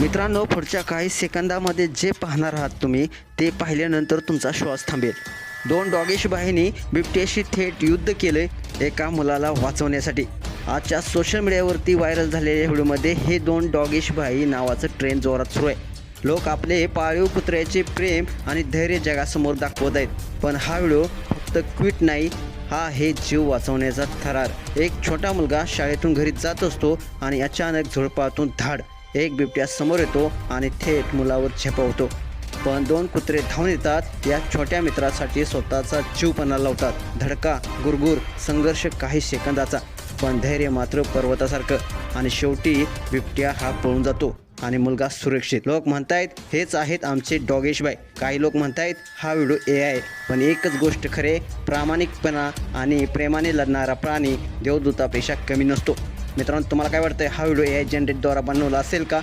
मित्रांनो पुढच्या काही सेकंदामध्ये जे पाहणार आहात तुम्ही ते पाहिल्यानंतर तुमचा श्वास थांबेल. दोन डॉगेश बाईंनी बिबट्याशी थेट युद्ध केले एका मुलाला वाचवण्यासाठी. आजच्या सोशल मीडियावरती व्हायरल झालेल्या व्हिडिओमध्ये हे दोन डॉगेश भाई नावाचं ट्रेंड जोरात सुरू आहे. लोक आपले पाळीव कुत्र्याचे प्रेम आणि धैर्य जगासमोर दाखवत आहेत. पण हा व्हिडिओ फक्त क्विट नाही हा आहे जीव वाचवण्याचा थरार. एक छोटा मुलगा शाळेतून घरी जात असतो आणि अचानक झुडपातून धाड एक बिबट्या समोर येतो आणि थेट मुलावर झेपवतो पण दोन कुत्रे धावून येतात. या छोट्या मित्रासाठी स्वतःचा जीव पणा लावतात. धडका गुरगुर संघर्ष काही सेकंदाचा. पण धैर्य मात्र पर्वतासारखं. आणि शेवटी बिबट्या हा पळून जातो आणि मुलगा सुरक्षित. लोक म्हणतायत हेच आहेत आमचे डॉगेश बाय काही लोक म्हणतायत हा व्हिडिओ ए आहे. पण एकच गोष्ट खरे प्रामाणिकपणा आणि प्रेमाने लढणारा प्राणी देवदूतापेक्षा कमी नसतो. मित्रांनो तुम्हाला काय वाटतं हा व्हिडिओ ए आय जनरेटद्वारा बनवला असेल का?